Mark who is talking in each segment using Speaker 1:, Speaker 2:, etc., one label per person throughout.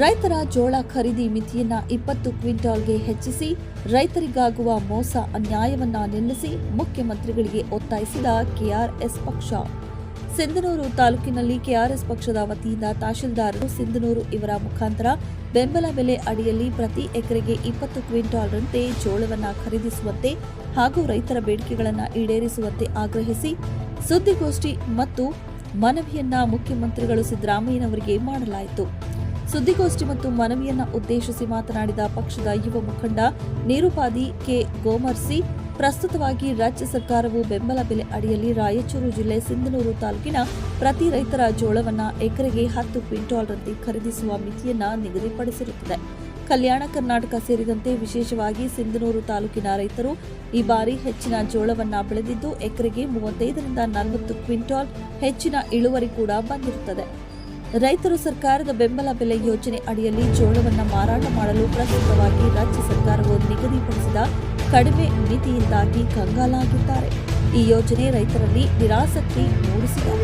Speaker 1: ರೈತರ ಜೋಳ ಖರೀದಿ ಮಿತಿಯನ್ನ ಇಪ್ಪತ್ತು ಕ್ವಿಂಟಾಲ್ಗೆ ಹೆಚ್ಚಿಸಿ, ರೈತರಿಗಾಗುವ ಮೋಸ ಅನ್ಯಾಯವನ್ನ ನಿಲ್ಲಿಸಿ ಮುಖ್ಯಮಂತ್ರಿಗಳಿಗೆ ಒತ್ತಾಯಿಸಿದ ಕೆಆರ್ಎಸ್ ಪಕ್ಷ. ಸಿಂಧನೂರು ತಾಲೂಕಿನಲ್ಲಿ ಕೆಆರ್ಎಸ್ ಪಕ್ಷದ ವತಿಯಿಂದ ತಹಶೀಲ್ದಾರರು ಸಿಂಧನೂರು ಇವರ ಮುಖಾಂತರ ಬೆಂಬಲ ಬೆಲೆ ಅಡಿಯಲ್ಲಿ ಪ್ರತಿ ಎಕರೆಗೆ ಇಪ್ಪತ್ತು ಕ್ವಿಂಟಾಲ್ರಂತೆ ಜೋಳವನ್ನು ಖರೀದಿಸುವಂತೆ ಹಾಗೂ ರೈತರ ಬೇಡಿಕೆಗಳನ್ನು ಈಡೇರಿಸುವಂತೆ ಆಗ್ರಹಿಸಿ ಸುದ್ದಿಗೋಷ್ಠಿ ಮತ್ತು ಮನವಿಯನ್ನ ಮುಖ್ಯಮಂತ್ರಿಗಳು ಸಿದ್ದರಾಮಯ್ಯನವರಿಗೆ ಮಾಡಲಾಯಿತು. ಸುದ್ದಿಗೋಷ್ಠಿ ಮತ್ತು ಮನವಿಯನ್ನ ಉದ್ದೇಶಿಸಿ ಮಾತನಾಡಿದ ಪಕ್ಷದ ಯುವ ಮುಖಂಡ ನಿರುಪಾದಿ ಕೆ. ಗೋಮರ್ಸಿ ಪ್ರಸ್ತುತವಾಗಿ ರಾಜ್ಯ ಸರ್ಕಾರವು ಬೆಂಬಲ ಬೆಲೆ ಅಡಿಯಲ್ಲಿ ರಾಯಚೂರು ಜಿಲ್ಲೆ ಸಿಂಧನೂರು ತಾಲೂಕಿನ ಪ್ರತಿ ರೈತರ ಜೋಳವನ್ನ ಎಕರೆಗೆ ಹತ್ತು ಕ್ವಿಂಟಾಲ್ರಂತೆ ಖರೀದಿಸುವ ಮಿತಿಯನ್ನ ನಿಗದಿಪಡಿಸಿರುತ್ತದೆ. ಕಲ್ಯಾಣ ಕರ್ನಾಟಕ ಸೇರಿದಂತೆ ವಿಶೇಷವಾಗಿ ಸಿಂಧನೂರು ತಾಲೂಕಿನ ರೈತರು ಈ ಬಾರಿ ಹೆಚ್ಚಿನ ಜೋಳವನ್ನ ಬೆಳೆದಿದ್ದು ಎಕರೆಗೆ ಮೂವತ್ತೈದರಿಂದ ನಲವತ್ತು ಕ್ವಿಂಟಾಲ್ ಹೆಚ್ಚಿನ ಇಳುವರಿ ಕೂಡ ಬಂದಿರುತ್ತದೆ. ರೈತರು ಸರ್ಕಾರದ ಬೆಂಬಲ ಬೆಲೆ ಯೋಜನೆ ಅಡಿಯಲ್ಲಿ ಜೋಳವನ್ನ ಮಾರಾಟ ಮಾಡಲು ಪ್ರಸ್ತುತವಾಗಿ ರಾಜ್ಯ ಸರ್ಕಾರವು ನಿಗದಿಪಡಿಸಿದ ಕಡಿಮೆ ಮಿತಿಯಿಂದಾಗಿ ಕಂಗಾಲಾಗಿದ್ದಾರೆ. ಈ ಯೋಜನೆ ರೈತರಲ್ಲಿ ನಿರಾಸಕ್ತಿ ಮೂಡಿಸಿದೆ.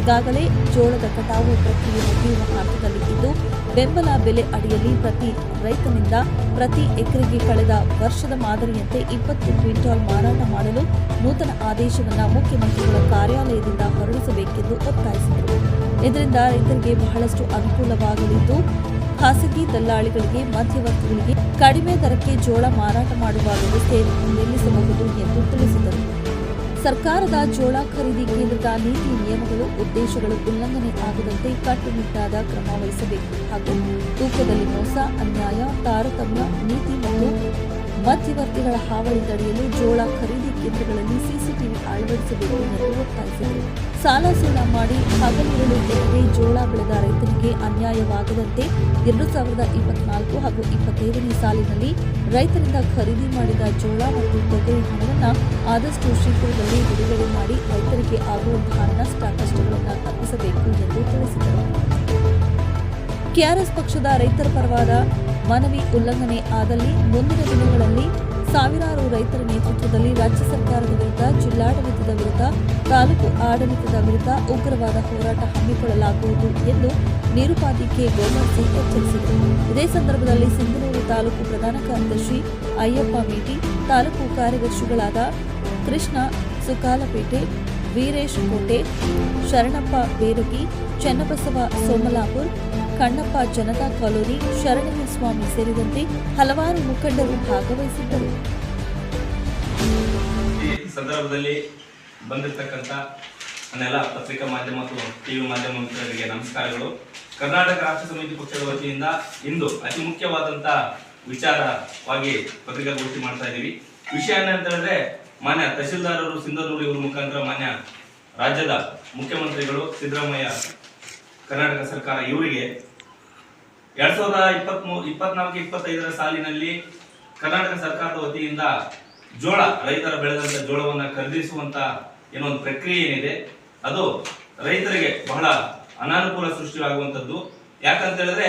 Speaker 1: ಈಗಾಗಲೇ ಜೋಳದ ಕಟಾವು ಪ್ರಕ್ರಿಯೆ ಮುಗಿಯುವ ಹಂತದಲ್ಲಿ ಇದ್ದು, ಬೆಂಬಲ ಬೆಲೆ ಅಡಿಯಲ್ಲಿ ಪ್ರತಿ ರೈತನಿಂದ ಪ್ರತಿ ಎಕರೆಗೆ ಕಳೆದ ವರ್ಷದ ಮಾದರಿಯಂತೆ ಇಪ್ಪತ್ತು ಕ್ವಿಂಟಾಲ್ ಮಾರಾಟ ಮಾಡಲು ನೂತನ ಆದೇಶವನ್ನು ಮುಖ್ಯಮಂತ್ರಿಗಳ ಕಾರ್ಯಾಲಯದಿಂದ ಹೊರಡಿಸಬೇಕೆಂದು ಒತ್ತಾಯಿಸಿದರು. ಇದರಿಂದ ರೈತರಿಗೆ ಬಹಳಷ್ಟು ಅನುಕೂಲವಾಗಲಿದ್ದು ಖಾಸಗಿ ದಲ್ಲಾಳಿಗಳಿಗೆ, ಮಧ್ಯವರ್ತಿಗಳಿಗೆ ಕಡಿಮೆ ದರಕ್ಕೆ ಜೋಳ ಮಾರಾಟ ಮಾಡುವ ವ್ಯವಸ್ಥೆಯನ್ನು ನಿಲ್ಲಿಸಬಹುದು ಎಂದು ತಿಳಿಸಿದರು. ಸರ್ಕಾರದ ಜೋಳ ಖರೀದಿ ಕೇಂದ್ರದ ನೀತಿ ನಿಯಮಗಳು, ಉದ್ದೇಶಗಳು ಉಲ್ಲಂಘನೆ ಆಗದಂತೆ ಕಟ್ಟುನಿಟ್ಟಾದ ಕ್ರಮ ವಹಿಸಬೇಕು ಹಾಗೂ ತೂಕದಲ್ಲಿ ಮೋಸ, ಅನ್ಯಾಯ, ತಾರತಮ್ಯ, ನೀತಿ ಮತ್ತು ಮಧ್ಯವರ್ತಿಗಳ ಹಾವಳಿ ತಡೆಯಲು ಜೋಳ ಖರೀದಿ ಕೇಂದ್ರಗಳಲ್ಲಿ ಸಿಸಿಟಿವಿ ಅಳವಡಿಸಬೇಕು ಎಂದು ಒತ್ತಾಯಿಸಿದರು. ಸಾಲ ಸೂಲ ಮಾಡಿ ಹಗಲಿರುಳು ತೆಗೆದೇ ಜೋಳ ಬೆಳೆದ ರೈತರಿಗೆ ಅನ್ಯಾಯವಾಗದಂತೆ ಎರಡು ಸಾವಿರದ ಇಪ್ಪತ್ನಾಲ್ಕು ಹಾಗೂ ಇಪ್ಪತ್ತೈದನೇ ಸಾಲಿನಲ್ಲಿ ರೈತರಿಂದ ಖರೀದಿ ಮಾಡಿದ ಜೋಳ ಮತ್ತು ತೊಗರಿ ಹಣವನ್ನು ಆದಷ್ಟು ಶೀಘ್ರದಲ್ಲಿ ಬಿಡುಗಡೆ ಮಾಡಿ ರೈತರಿಗೆ ಆಗುವಂತಹ ನಷ್ಟ ಕಷ್ಟಗಳನ್ನು ತಪ್ಪಿಸಬೇಕು ಎಂದು ತಿಳಿಸಿದರು. ಕೆಆರ್ಎಸ್ ಪಕ್ಷದ ರೈತರ ಪರವಾದ ಮನವಿ ಉಲ್ಲಂಘನೆ ಆದಲ್ಲಿ ಮುಂದಿನ ದಿನಗಳಲ್ಲಿ ಸಾವಿರಾರು ರೈತರ ನೇತೃತ್ವದಲ್ಲಿ ರಾಜ್ಯ ಸರ್ಕಾರದ ವಿರುದ್ಧ ಜಿಲ್ಲಾಡಳಿತದ ವಿರುದ್ಧ ತಾಲೂಕು ಆಡಳಿತದ ವಿರುದ್ಧ ಉಗ್ರವಾದ ಹೋರಾಟ ಹಮ್ಮಿಕೊಳ್ಳಲಾಗುವುದು ಎಂದು ನಿರುಪಾದಿ ಕೆ ಸಿಂಗ್ ಎಚ್ಚರಿಸಿದರು. ಇದೇ ಸಂದರ್ಭದಲ್ಲಿ ಸಿಂಧನೂರು ತಾಲೂಕು ಪ್ರಧಾನ ಕಾರ್ಯದರ್ಶಿ ಅಯ್ಯಪ್ಪ ಮೇಟಿ ತಾಲೂಕು ಕಾರ್ಯದರ್ಶಿಗಳಾದ ಕೃಷ್ಣ ಸುಕಾಲಪೇಟೆ, ವೀರೇಶ್ ಕೋಟೆ, ಶರಣಪ್ಪ ಬೇರುಗಿ, ಚನ್ನಬಸವ ಸೋಮಲಾಪುರ್ ಕಣ್ಣಪ್ಪ ಜನತಾ ಕಾಲೋನಿ ಶರಣಯ್ಯ ಸ್ವಾಮಿ ಸೇರಿದಂತೆ ಹಲವಾರು ಮುಖಂಡರು ಭಾಗವಹಿಸಿದ್ದರು.
Speaker 2: ಈ ಸಂದರ್ಭದಲ್ಲಿ ಬಂದಿರತಕ್ಕಂಥ ನನ್ನೆಲ್ಲ ಪತ್ರಿಕಾ ಮಾಧ್ಯಮ ಮತ್ತು ಟಿವಿ ಮಾಧ್ಯಮ ಮಿತ್ರರಿಗೆ ನಮಸ್ಕಾರಗಳು. ಕರ್ನಾಟಕ ರಾಷ್ಟ್ರ ಸಮಿತಿ ಪಕ್ಷದ ವತಿಯಿಂದ ಇಂದು ಅತಿ ಮುಖ್ಯವಾದಂತ ವಿಚಾರವಾಗಿ ಪತ್ರಿಕಾಗೋಷ್ಠಿ ಮಾಡ್ತಾ ಇದ್ದೀವಿ. ವಿಷಯ ಏನಂತ ಹೇಳಿದ್ರೆ, ಮಾನ್ಯ ತಹಶೀಲ್ದಾರರು ಸಿಂಧನೂರು ಇವರ ಮುಖಾಂತರ ಮಾನ್ಯ ರಾಜ್ಯದ ಮುಖ್ಯಮಂತ್ರಿಗಳು ಸಿದ್ದರಾಮಯ್ಯ ಕರ್ನಾಟಕ ಸರ್ಕಾರ ಇವರಿಗೆ ಎರಡ್ ಸಾವಿರದ ಇಪ್ಪತ್ತ್ ಇಪ್ಪತ್ನಾಲ್ಕು, ಇಪ್ಪತ್ತೈದರ ಸಾಲಿನಲ್ಲಿ ಕರ್ನಾಟಕ ಸರ್ಕಾರದ ವತಿಯಿಂದ ಜೋಳ, ರೈತರ ಬೆಳೆದಂತ ಜೋಳವನ್ನು ಖರೀದಿಸುವಂತ ಏನೊಂದು ಪ್ರಕ್ರಿಯೆ ಏನಿದೆ, ಅದು ರೈತರಿಗೆ ಬಹಳ ಅನಾನುಕೂಲ ಸೃಷ್ಟಿಯಾಗುವಂತದ್ದು ಯಾಕಂತ ಹೇಳಿದ್ರೆ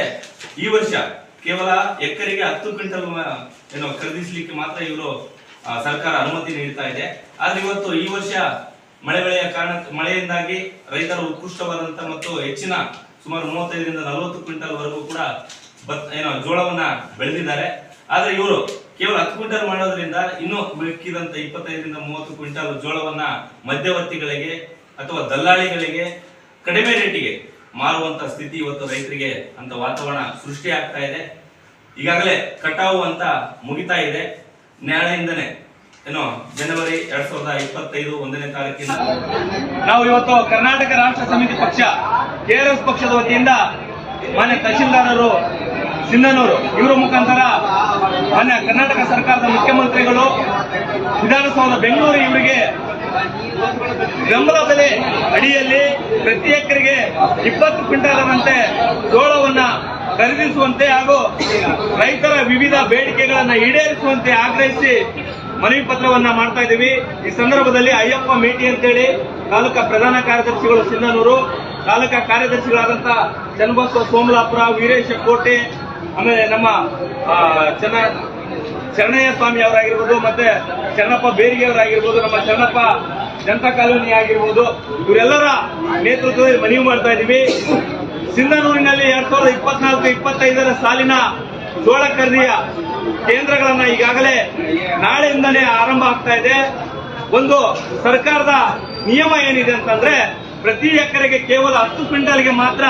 Speaker 2: ಈ ವರ್ಷ ಕೇವಲ ಎಕರೆಗೆ ಹತ್ತು ಕ್ವಿಂಟಲ್ ಏನೋ ಖರೀದಿಸಲಿಕ್ಕೆ ಮಾತ್ರ ಇವರು ಸರ್ಕಾರ ಅನುಮತಿ ನೀಡ್ತಾ ಇದೆ. ಆದ್ರೆ ಇವತ್ತು ಈ ವರ್ಷ ಮಳೆ ಬೆಳೆಯ ಕಾರಣ, ಮಳೆಯಿಂದಾಗಿ ರೈತರು ಉತ್ಕೃಷ್ಟವಾದಂತ ಮತ್ತು ಹೆಚ್ಚಿನ ಸುಮಾರು ಮೂವತ್ತೈದರಿಂದ ನಲವತ್ತು ಕ್ವಿಂಟಲ್ ವರೆಗೂ ಕೂಡ ಭತ್ ಏನೋ ಜೋಳವನ್ನ ಬೆಳೆದಿದ್ದಾರೆ. ಆದ್ರೆ ಇವರು ಕೇವಲ ಹತ್ತು ಕ್ವಿಂಟಲ್ ಮಾಡೋದ್ರಿಂದ ಇನ್ನೂ ಮಿಕ್ಕಿದಂತ ಇಪ್ಪತ್ತೈದರಿಂದ ಮೂವತ್ತು ಕ್ವಿಂಟಲ್ ಜೋಳವನ್ನ ಮಧ್ಯವರ್ತಿಗಳಿಗೆ ಅಥವಾ ದಲ್ಲಾಳಿಗಳಿಗೆ ಕಡಿಮೆ ರೇಟಿಗೆ ಮಾರುವಂತ ಸ್ಥಿತಿ ಇವತ್ತು ರೈತರಿಗೆ ಅಂತ ವಾತಾವರಣ ಸೃಷ್ಟಿ ಆಗ್ತಾ ಇದೆ. ಈಗಾಗಲೇ ಕಟಾವು ಅಂತ ಮುಗಿತಾ ಇದೆ. ನಾಳೆಯಿಂದನೇ ಏನೋ, ಜನವರಿ ಎರಡ್ ಸಾವಿರದ ಇಪ್ಪತ್ತೈದು ಒಂದನೇ ತಾರೀಕಿನ ನಾವು ಇವತ್ತು ಕರ್ನಾಟಕ ರಾಷ್ಟ್ರ ಸಮಿತಿ ಪಕ್ಷ ಕೆಆರ್ಎಸ್ ಪಕ್ಷದ ವತಿಯಿಂದ ಮಾನ್ಯ ತಹಶೀಲ್ದಾರರು, ಸಿಂಧನೂರು, ಇವರ ಮುಖಾಂತರ ಮಾನ್ಯ ಕರ್ನಾಟಕ ಸರ್ಕಾರದ ಮುಖ್ಯಮಂತ್ರಿಗಳು, ವಿಧಾನಸೌಧ ಬೆಂಗಳೂರು ಇವರಿಗೆ ಬೆಂಬಲ ಬೆಲೆ ಅಡಿಯಲ್ಲಿ ಪ್ರತಿ ಎಕರೆಗೆ ಇಪ್ಪತ್ತು ಕ್ವಿಂಟಾಲರಂತೆ ಜೋಳವನ್ನ ಖರೀದಿಸುವಂತೆ ಹಾಗೂ ರೈತರ ವಿವಿಧ ಬೇಡಿಕೆಗಳನ್ನ ಈಡೇರಿಸುವಂತೆ ಆಗ್ರಹಿಸಿ ಮನವಿ ಪತ್ರವನ್ನ ಮಾಡ್ತಾ ಇದ್ದೀವಿ. ಈ ಸಂದರ್ಭದಲ್ಲಿ ಅಯ್ಯಪ್ಪ ಮೇಟಿ ಅಂತೇಳಿ ತಾಲೂಕಾ ಪ್ರಧಾನ ಕಾರ್ಯದರ್ಶಿಗಳು ಸಿಂಧನೂರು ತಾಲೂಕಾ ಕಾರ್ಯದರ್ಶಿಗಳಾದಂತ ಚನ್ನಬಸವ ಸೋಮಲಾಪುರ, ವೀರೇಶ ಕೋಟೆ, ಆಮೇಲೆ ನಮ್ಮ ಚೆನ್ನ ಶರಣಯ್ಯ ಸ್ವಾಮಿ ಅವರಾಗಿರ್ಬೋದು, ಮತ್ತೆ ಚನ್ನಪ್ಪ ಬೇರಿಗೆ ಅವರಾಗಿರ್ಬೋದು, ನಮ್ಮ ಚನ್ನಪ್ಪ ಜನತಾ ಕಾಲೋನಿ ಆಗಿರ್ಬೋದು, ಇವರೆಲ್ಲರ ನೇತೃತ್ವದಲ್ಲಿ ಮನವಿ ಮಾಡ್ತಾ ಇದ್ದೀವಿ. ಸಿಂಧನೂರಿನಲ್ಲಿ ಎರಡ್ ಸಾವಿರದ ಇಪ್ಪತ್ನಾಲ್ಕು, ಇಪ್ಪತ್ತೈದರ ಸಾಲಿನ ಜೋಳ ಕೇಂದ್ರಗಳನ್ನ ಈಗಾಗಲೇ ನಾಳೆಯಿಂದನೇ ಆರಂಭ ಆಗ್ತಾ ಇದೆ. ಒಂದು ಸರ್ಕಾರದ ನಿಯಮ ಏನಿದೆ ಅಂತಂದ್ರೆ ಪ್ರತಿ ಎಕರೆಗೆ ಕೇವಲ ಹತ್ತು ಕ್ವಿಂಟಲ್ಗೆ ಮಾತ್ರ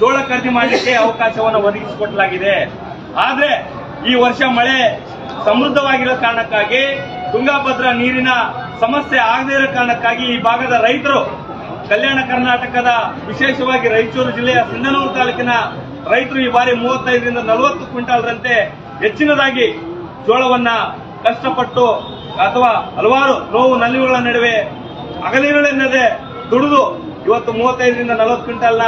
Speaker 2: ಜೋಳ ಖರೀದಿ ಮಾಡಲಿಕ್ಕೆ ಅವಕಾಶವನ್ನು ಒದಗಿಸಿಕೊಡಲಾಗಿದೆ ಆದ್ರೆ ಈ ವರ್ಷ ಮಳೆ ಸಮೃದ್ಧವಾಗಿರೋ ಕಾರಣಕ್ಕಾಗಿ ತುಂಗಾಭದ್ರಾ ನೀರಿನ ಸಮಸ್ಯೆ ಆಗದೇ ಇರೋ ಕಾರಣಕ್ಕಾಗಿ ಈ ಭಾಗದ ರೈತರು, ಕಲ್ಯಾಣ ಕರ್ನಾಟಕದ ವಿಶೇಷವಾಗಿ ರಾಯಚೂರು ಜಿಲ್ಲೆಯ ಸಿಂಧನೂರು ತಾಲೂಕಿನ ರೈತರು ಈ ಬಾರಿ ಮೂವತ್ತೈದರಿಂದ ನಲವತ್ತು ಕ್ವಿಂಟಾಲ್ರಂತೆ ಹೆಚ್ಚಿನದಾಗಿ ಜೋಳವನ್ನ ಕಷ್ಟಪಟ್ಟು ಅಥವಾ ಹಲವಾರು ನೋವು ನಲಿವುಗಳ ನಡುವೆ ಹಗಲಿರುಳೆನ್ನದೆ ದುಡಿದು ಇವತ್ತು ಮೂವತ್ತೈದರಿಂದ ನಲವತ್ತು ಕ್ವಿಂಟಲ್ನ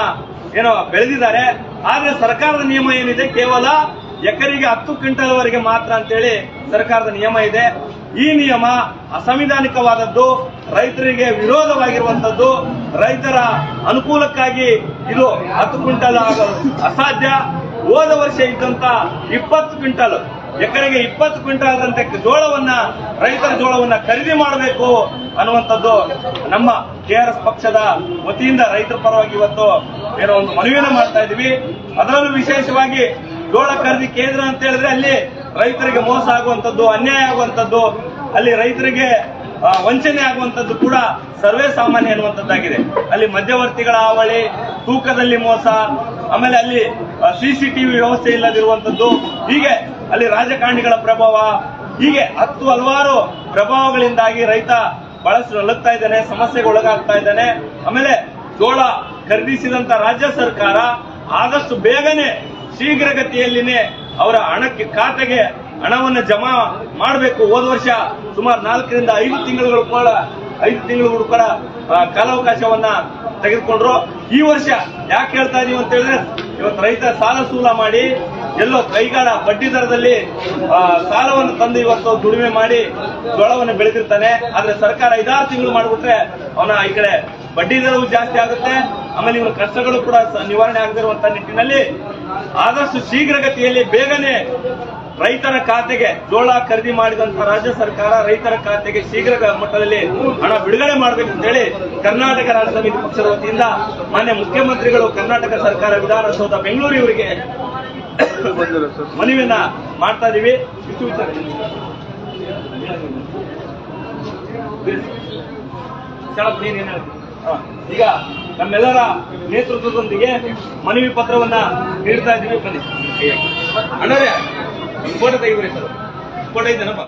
Speaker 2: ಏನೋ ಬೆಳೆದಿದ್ದಾರೆ. ಆದ್ರೆ ಸರ್ಕಾರದ ನಿಯಮ ಏನಿದೆ? ಕೇವಲ ಎಕರೆಗೆ ಹತ್ತು ಕ್ವಿಂಟಲ್ ವರೆಗೆ ಮಾತ್ರ ಅಂತೇಳಿ ಸರ್ಕಾರದ ನಿಯಮ ಇದೆ. ಈ ನಿಯಮ ಅಸಂವಿಧಾನಿಕವಾದದ್ದು, ರೈತರಿಗೆ ವಿರೋಧವಾಗಿರುವಂತದ್ದು ರೈತರ ಅನುಕೂಲಕ್ಕಾಗಿ ಇದು ಹತ್ತು ಕ್ವಿಂಟಲ್ ಆಗೋದು ಅಸಾಧ್ಯ. ಹೋದ ವರ್ಷ ಇದ್ದಂತ ಇಪ್ಪತ್ತು ಕ್ವಿಂಟಲ್, ಎಕರೆಗೆ ಇಪ್ಪತ್ತು ಕ್ವಿಂಟಲ್ ಅಂತೆ ಜೋಳವನ್ನ, ರೈತರ ಜೋಳವನ್ನ ಖರೀದಿ ಮಾಡಬೇಕು ಅನ್ನುವಂಥದ್ದು ನಮ್ಮ ಕೆಆರ್ಎಸ್ ಪಕ್ಷದ ವತಿಯಿಂದ ರೈತರ ಪರವಾಗಿ ಇವತ್ತು ಏನೋ ಒಂದು ಮನವಿಯನ್ನು ಮಾಡ್ತಾ ಇದೀವಿ ಅದರಲ್ಲೂ ವಿಶೇಷವಾಗಿ ಜೋಳ ಖರೀದಿ ಕೇಂದ್ರ ಅಂತ ಹೇಳಿದ್ರೆ ಅಲ್ಲಿ ರೈತರಿಗೆ ಮೋಸ ಆಗುವಂಥದ್ದು, ಅನ್ಯಾಯ ಆಗುವಂಥದ್ದು, ಅಲ್ಲಿ ರೈತರಿಗೆ ವಂಚನೆ ಆಗುವಂಥದ್ದು ಕೂಡ ಸರ್ವೇ ಸಾಮಾನ್ಯ ಅನ್ನುವಂಥದ್ದಾಗಿದೆ ಅಲ್ಲಿ ಮಧ್ಯವರ್ತಿಗಳ ಹಾವಳಿ, ತೂಕದಲ್ಲಿ ಮೋಸ, ಆಮೇಲೆ ಅಲ್ಲಿ ಸಿಸಿಟಿವಿ ವ್ಯವಸ್ಥೆ ಇಲ್ಲದಿರುವಂತದ್ದು, ಹೀಗೆ ಅಲ್ಲಿ ರಾಜಕಾರಣಿಗಳ ಪ್ರಭಾವ, ಹೀಗೆ ಹತ್ತು ಹಲವಾರು ಪ್ರಭಾವಗಳಿಂದಾಗಿ ರೈತ ಬಹಳಷ್ಟು ನಲುಗ್ತಾ ಇದ್ದಾನೆ, ಸಮಸ್ಯೆಗೆ ಒಳಗಾಗ್ತಾ ಇದ್ದಾನೆ. ಆಮೇಲೆ ಜೋಳ ಖರೀದಿಸಿದಂತ ರಾಜ್ಯ ಸರ್ಕಾರ ಆದಷ್ಟು ಬೇಗನೆ ಶೀಘ್ರಗತಿಯಲ್ಲಿನೇ ಅವರ ಹಣಕ್ಕೆ, ಖಾತೆಗೆ ಹಣವನ್ನು ಜಮಾ ಮಾಡಬೇಕು. ಹೋದ ವರ್ಷ ಸುಮಾರು ನಾಲ್ಕರಿಂದ ಐದು ತಿಂಗಳುಗಳು ಕೂಡ ಐದು ತಿಂಗಳು ಕೂಡ ಕಾಲಾವಕಾಶವನ್ನ ತೆಗೆದುಕೊಂಡ್ರು. ಈ ವರ್ಷ ಯಾಕೆ ಹೇಳ್ತಾ ಇದೀವಿ ಅಂತ ಹೇಳಿದ್ರೆ ಇವತ್ತು ರೈತ ಸಾಲ ಸೂಲ ಮಾಡಿ, ಎಲ್ಲೋ ಕೈಗಾಡ ಬಡ್ಡಿ ದರದಲ್ಲಿ ಸಾಲವನ್ನು ತಂದು ಇವತ್ತು ದುಡಿಮೆ ಮಾಡಿ ಜೋಳವನ್ನು ಬೆಳೆದಿರ್ತಾನೆ. ಆದ್ರೆ ಸರ್ಕಾರ ಐದಾರು ತಿಂಗಳು ಮಾಡಿಬಿಟ್ರೆ ಅವನ ಈ ಕಡೆ ಬಡ್ಡಿ ದರವು ಜಾಸ್ತಿ ಆಗುತ್ತೆ. ಆಮೇಲೆ ಇವರ ಕಷ್ಟಗಳು ಕೂಡ ನಿವಾರಣೆ ಆಗದಿರುವಂತಹ ನಿಟ್ಟಿನಲ್ಲಿ ಆದಷ್ಟು ಶೀಘ್ರಗತಿಯಲ್ಲಿ ಬೇಗನೆ ರೈತರ ಖಾತೆಗೆ ಜೋಳ ಖರೀದಿ ಮಾಡಿದಂತ ರಾಜ್ಯ ಸರ್ಕಾರ ರೈತರ ಖಾತೆಗೆ ಶೀಘ್ರ ಮಟ್ಟದಲ್ಲಿ ಹಣ ಬಿಡುಗಡೆ ಮಾಡಬೇಕು ಅಂತ ಹೇಳಿ ಕರ್ನಾಟಕ ರಾಜ್ಯ ಸಮಿತಿ ಪಕ್ಷದ ವತಿಯಿಂದ ಮಾನ್ಯ ಮುಖ್ಯಮಂತ್ರಿಗಳು ಕರ್ನಾಟಕ ಸರ್ಕಾರ ವಿಧಾನಸೌಧ ಬೆಂಗಳೂರಿಗೆ ಇವರಿಗೆ ಮನವಿಯನ್ನ ಮಾಡ್ತಾ ಇದೀವಿ. ಈಗ ನಮ್ಮೆಲ್ಲರ ನೇತೃತ್ವದೊಂದಿಗೆ ಮನವಿ ಪತ್ರವನ್ನ ನೀಡ್ತಾ ಇದ್ದೀವಿ ಬನ್ನಿ. ಅಣ್ಣರೇ ಫೋಟೋ ತೆಗಿದ್ರಿ ಸರ್ ಫೋಟೋ ಇದ್ದೇನಪ್ಪ